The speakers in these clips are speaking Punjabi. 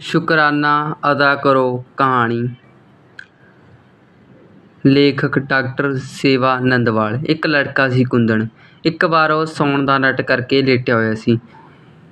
ਸ਼ੁਕਰਾਨਾ ਅਦਾ ਕਰੋ ਕਹਾਣੀ। ਲੇਖਕ ਡਾਕਟਰ ਸੇਵਾ ਨੰਦਵਾਲ ਇੱਕ ਲੜਕਾ ਸੀ ਕੁੰਦਣ ਇੱਕ ਵਾਰ ਉਹ ਸੌਣ ਦਾ ਨਟ ਕਰਕੇ ਲੇਟਿਆ ਹੋਇਆ ਸੀ।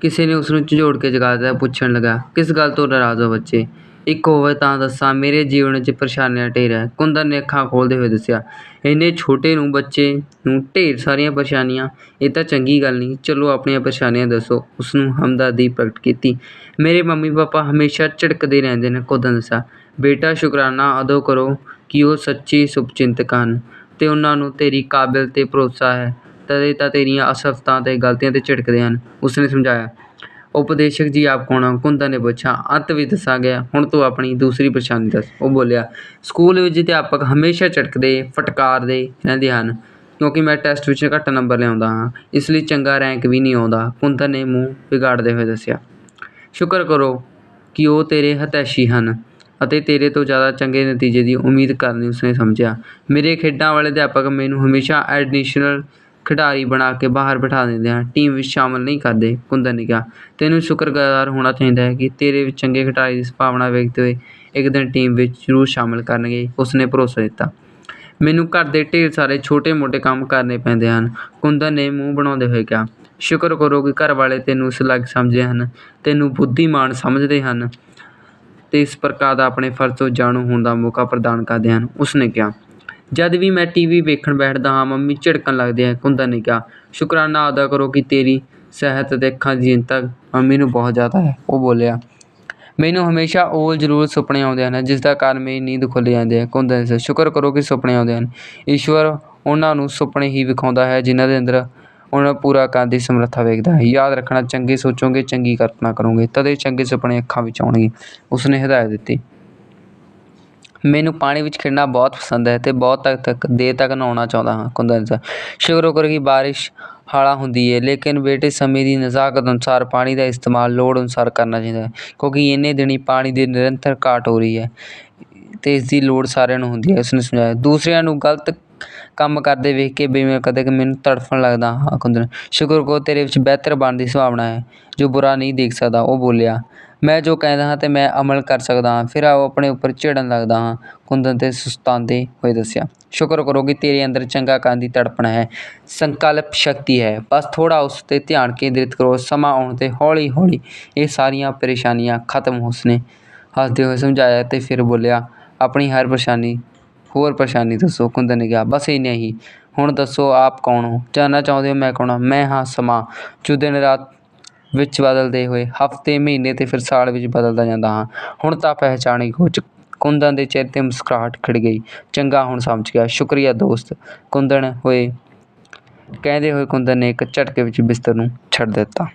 ਕਿਸੇ ਨੇ ਉਸਨੂੰ ਝੰਜੋੜ ਕੇ ਜਗਾ ਦਿੱਤਾ, ਪੁੱਛਣ ਲੱਗਾ, ਕਿਸ ਗੱਲ ਤੋਂ ਨਾਰਾਜ਼ ਹੋ ਬੱਚੇ? ਇੱਕ ਹੋਵੇ ਤਾਂ ਦੱਸਾਂ, ਮੇਰੇ ਜੀਵਨ 'ਚ ਪਰੇਸ਼ਾਨੀਆਂ ਢੇਰ ਹੈ। ਕੁੰਦਨ ਨੇ ਅੱਖਾਂ ਖੋਲ੍ਹਦੇ ਹੋਏ ਦੱਸਿਆ, ਇੰਨੇ ਛੋਟੇ ਨੂੰ, ਬੱਚੇ ਨੂੰ ਢੇਰ ਸਾਰੀਆਂ ਪਰੇਸ਼ਾਨੀਆਂ, ਇਹ ਤਾਂ ਚੰਗੀ ਗੱਲ ਨਹੀਂ। ਚਲੋ, ਆਪਣੀਆਂ ਪਰੇਸ਼ਾਨੀਆਂ ਦੱਸੋ। ਉਸਨੂੰ ਹਮਦਰਦੀ ਪ੍ਰਗਟ ਕੀਤੀ। ਮੇਰੇ ਮੰਮੀ ਪਾਪਾ ਹਮੇਸ਼ਾ ਝਿੜਕਦੇ ਰਹਿੰਦੇ ਨੇ ਕੁੰਦਨ ਦੱਸਿਆ। ਬੇਟਾ, ਸ਼ੁਕਰਾਨਾ ਅਦਾ ਕਰੋ ਕਿ ਉਹ ਸੱਚੇ ਸ਼ੁਭਚਿੰਤਕ ਹਨ ਅਤੇ ਉਹਨਾਂ ਨੂੰ ਤੇਰੀ ਕਾਬਲ 'ਤੇ ਭਰੋਸਾ ਹੈ। ਤਦੇ ਤਾਂ ਤੇਰੀਆਂ ਅਸਫਲਤਾਂ ਅਤੇ ਗਲਤੀਆਂ 'ਤੇ ਝਿੜਕਦੇ ਹਨ, ਉਸਨੇ ਸਮਝਾਇਆ। ਉਪਦੇਸ਼ਕ ਜੀ ਆਪ ਕੌਣ ਹੋ ਕੁੰਦਨ ਨੇ ਪੁੱਛਿਆ। ਅੰਤ ਵਿੱਚ ਦੱਸਿਆ ਗਿਆ, ਹੁਣ ਤੂੰ ਆਪਣੀ ਦੂਸਰੀ ਪਰੇਸ਼ਾਨੀ ਦੱਸ। ਉਹ ਬੋਲਿਆ, ਸਕੂਲ ਵਿੱਚ ਅਧਿਆਪਕ ਹਮੇਸ਼ਾ ਝਟਕਦੇ, ਫਟਕਾਰਦੇ ਰਹਿੰਦੇ ਹਨ, ਕਿਉਂਕਿ ਮੈਂ ਟੈਸਟ ਵਿੱਚ ਘੱਟ ਨੰਬਰ ਲਿਆਉਂਦਾ ਹਾਂ, ਇਸ ਲਈ ਚੰਗਾ ਰੈਂਕ ਵੀ ਨਹੀਂ ਆਉਂਦਾ। ਕੁੰਦਨ ਨੇ ਮੂੰਹ ਵਿਗਾੜਦੇ ਹੋਏ ਦੱਸਿਆ, ਸ਼ੁਕਰ ਕਰੋ ਕਿ ਉਹ ਤੇਰੇ ਹਤੈਸ਼ੀ ਹਨ ਅਤੇ ਤੇਰੇ ਤੋਂ ਜ਼ਿਆਦਾ ਚੰਗੇ ਨਤੀਜੇ ਦੀ ਉਮੀਦ ਕਰਨੀ ਉਸਨੇ ਸਮਝਿਆ। ਮੇਰੇ ਖੇਡਾਂ ਵਾਲੇ ਅਧਿਆਪਕ ਮੈਨੂੰ ਹਮੇਸ਼ਾ ਐਡੀਸ਼ਨਲ ਖਿਡਾਰੀ ਬਣਾ ਕੇ ਬਾਹਰ ਬਿਠਾ ਦਿੰਦੇ ਹਨ ਟੀਮ ਵਿੱਚ ਸ਼ਾਮਲ ਨਹੀਂ ਕਰਦੇ ਕੁੰਦਨ ਨੇ ਕਿਹਾ। ਤੈਨੂੰ ਸ਼ੁਕਰਗੁਜ਼ਾਰ ਹੋਣਾ ਚਾਹੀਦਾ ਹੈ ਕਿ ਤੇਰੇ ਵਿੱਚ ਚੰਗੇ ਖਿਡਾਰੀ ਦੀ ਸੰਭਾਵਨਾ ਵੇਖਦੇ ਹੋਏ ਇੱਕ ਦਿਨ ਟੀਮ ਵਿੱਚ ਜ਼ਰੂਰ ਸ਼ਾਮਲ ਕਰਨਗੇ, ਉਸਨੇ ਭਰੋਸਾ ਦਿੱਤਾ। ਮੈਨੂੰ ਘਰ ਦੇ ਢੇਰ ਸਾਰੇ ਛੋਟੇ ਮੋਟੇ ਕੰਮ ਕਰਨੇ ਪੈਂਦੇ ਹਨ ਕੁੰਦਨ ਨੇ ਮੂੰਹ ਬਣਾਉਂਦੇ ਹੋਏ ਕਿਹਾ। ਸ਼ੁਕਰ ਕਰੋ ਕਿ ਘਰ ਵਾਲੇ ਤੈਨੂੰ ਸਲੱਗ ਸਮਝਦੇ ਹਨ, ਤੈਨੂੰ ਬੁੱਧੀਮਾਨ ਸਮਝਦੇ ਹਨ ਅਤੇ ਇਸ ਪ੍ਰਕਾਰ ਦਾ ਆਪਣੇ ਫਰਜ਼ ਤੋਂ ਜਾਣੂ ਹੋਣ ਦਾ ਮੌਕਾ ਪ੍ਰਦਾਨ ਕਰਦੇ ਹਨ, ਉਸਨੇ ਕਿਹਾ। ਜਦ ਵੀ ਮੈਂ ਟੀਵੀ ਵੇਖਣ ਬੈਠਦਾ ਹਾਂ, ਮੰਮੀ ਝਿੜਕਣ ਲੱਗਦੇ ਹੈ ਕੁੰਦਨ ਨੇ ਕਿਹਾ ਸ਼ੁਕਰਾਨਾ ਅਦਾ ਕਰੋ ਕਿ ਤੇਰੀ ਸਿਹਤ ਅਤੇ ਅੱਖਾਂ ਦੀ ਚਿੰਤਾ ਮੰਮੀ ਨੂੰ ਬਹੁਤ ਜ਼ਿਆਦਾ ਹੈ, ਉਹ ਬੋਲਿਆ। ਮੈਨੂੰ ਹਮੇਸ਼ਾ ਉਹ ਜ਼ਰੂਰ ਸੁਪਨੇ ਆਉਂਦੇ ਹਨ, ਜਿਸ ਦਾ ਕਾਰਨ ਮੇਰੀ ਨੀਂਦ ਖੁੱਲ੍ਹ ਜਾਂਦੀ ਹੈ ਕੁੰਦਨ ਨੇ ਸ਼ੁਕਰ ਕਰੋ ਕਿ ਸੁਪਨੇ ਆਉਂਦੇ ਹਨ। ਈਸ਼ਵਰ ਉਹਨਾਂ ਨੂੰ ਸੁਪਨੇ ਹੀ ਵਿਖਾਉਂਦਾ ਹੈ, ਜਿਨ੍ਹਾਂ ਦੇ ਅੰਦਰ ਉਹਨਾਂ ਪੂਰਾ ਕਰਨ ਦੀ ਸਮਰੱਥਾ ਵੇਖਦਾ ਹੈ। ਯਾਦ ਰੱਖਣਾ, ਚੰਗੇ ਸੋਚੋਗੇ, ਚੰਗੀ ਕਲਪਨਾ ਕਰੋਗੇ, ਤਦੇ ਚੰਗੇ ਸੁਪਨੇ ਅੱਖਾਂ ਵਿੱਚ ਆਉਣਗੇ, ਉਸਨੇ ਹਦਾਇਤ ਦਿੱਤੀ। ਮੈਨੂੰ ਪਾਣੀ ਵਿੱਚ ਖੇਡਣਾ ਬਹੁਤ ਪਸੰਦ ਹੈ ਅਤੇ ਬਹੁਤ ਤੱਕ ਤੱਕ, ਦੇਰ ਤੱਕ ਨਹਾਉਣਾ ਚਾਹੁੰਦਾ ਹਾਂ ਕੁੰਦਨ ਨੇ ਸ਼ੁਕਰ ਕਰੋ ਕਿ ਬਾਰਿਸ਼ ਹਾਲਾਂ ਹੁੰਦੀ ਹੈ ਲੇਕਿਨ ਬੇਟੇ ਸਮੇਂ ਦੀ ਨਜ਼ਾਕਤ ਅਨੁਸਾਰ ਪਾਣੀ ਦਾ ਇਸਤੇਮਾਲ ਲੋੜ ਅਨੁਸਾਰ ਕਰਨਾ ਚਾਹੀਦਾ ਹੈ, ਕਿਉਂਕਿ ਇੰਨੇ ਦਿਨੀ ਪਾਣੀ ਦੀ ਨਿਰੰਤਰ ਘਾਟ ਹੋ ਰਹੀ ਹੈ ਅਤੇ ਇਸ ਦੀ ਲੋੜ ਸਾਰਿਆਂ ਨੂੰ ਹੁੰਦੀ ਹੈ, ਉਸਨੇ ਸਮਝਾਇਆ। ਦੂਸਰਿਆਂ ਨੂੰ ਗਲਤ ਕੰਮ ਕਰਦੇ ਵੇਖ ਕੇ ਵੀ ਕਦੇ ਕਿ ਮੈਨੂੰ ਤੜਫਣ ਲੱਗਦਾ। ਹਾਂ, ਕੁੰਦਨ, ਸ਼ੁਕਰ ਕਰੋ ਤੇਰੇ ਵਿੱਚ ਬਿਹਤਰ ਬਣਨ ਦੀ ਸੰਭਾਵਨਾ ਹੈ। ਜੋ ਬੁਰਾ ਨਹੀਂ ਦੇਖ ਸਕਦਾ, ਉਹ ਬੋਲਿਆ, ਮੈਂ ਜੋ ਕਹਿੰਦਾ ਹਾਂ ਅਤੇ ਮੈਂ ਅਮਲ ਕਰ ਸਕਦਾ ਹਾਂ, ਫਿਰ ਉਹ ਆਪਣੇ ਉੱਪਰ ਝਿੜਨ ਲੱਗਦਾ ਹਾਂ, ਕੁੰਦਨ 'ਤੇ ਸੁਸਤਾਂਦੇ ਹੋਏ ਦੱਸਿਆ। ਸ਼ੁਕਰ ਕਰੋ ਕਿ ਤੇਰੇ ਅੰਦਰ ਚੰਗਾ ਕਰਨ ਦੀ ਤੜਪਣ ਹੈ, ਸੰਕਲਪ ਸ਼ਕਤੀ ਹੈ। ਬਸ ਥੋੜ੍ਹਾ ਉਸ 'ਤੇ ਧਿਆਨ ਕੇਂਦਰਿਤ ਕਰੋ, ਸਮਾਂ ਆਉਣ 'ਤੇ ਹੌਲੀ ਹੌਲੀ ਇਹ ਸਾਰੀਆਂ ਪਰੇਸ਼ਾਨੀਆਂ ਖਤਮ ਉਸਨੇ ਹੱਸਦੇ ਹੋਏ ਸਮਝਾਇਆ ਅਤੇ ਫਿਰ ਬੋਲਿਆ, ਆਪਣੀ ਹਰ ਪਰੇਸ਼ਾਨੀ ਹੋਰ ਪਰੇਸ਼ਾਨੀ ਦੱਸੋ ਕੁੰਦਨ ਨੇ ਕਿਹਾ ਬਸ ਇੰਨਾ ਹੀ। ਹੁਣ ਦੱਸੋ ਆਪ ਕੌਣ ਹੋ? ਜਾਣਨਾ ਚਾਹੁੰਦੇ ਹੋ ਮੈਂ ਕੌਣ ਹਾਂ? ਮੈਂ ਹਾਂ ਸਮਾਂ। ਜੋ ਦਿਨ ਰਾਤ ਵਿੱਚ ਬਦਲਦੇ ਹੋਏ, ਹਫ਼ਤੇ, ਮਹੀਨੇ ਅਤੇ ਫਿਰ ਸਾਲ ਵਿੱਚ ਬਦਲਦਾ ਜਾਂਦਾ ਹਾਂ। ਹੁਣ ਤਾਂ ਪਹਿਚਾਣ ਹੀ ਚੁੱਕ, ਕੁੰਦਨ ਦੇ ਚਿਹਰੇ 'ਤੇ ਮੁਸਕਰਾਹਟ ਖਿੜ ਗਈ। ਚੰਗਾ ਹੁਣ ਸਮਝ ਗਿਆ। ਸ਼ੁਕਰੀਆ ਦੋਸਤ। ਕੁੰਦਨ ਹੋਏ, ਕਹਿੰਦੇ ਹੋਏ ਕੁੰਦਨ ਨੇ ਇੱਕ ਝਟਕੇ ਵਿੱਚ ਬਿਸਤਰ ਨੂੰ ਛੱਡ ਦਿੱਤਾ।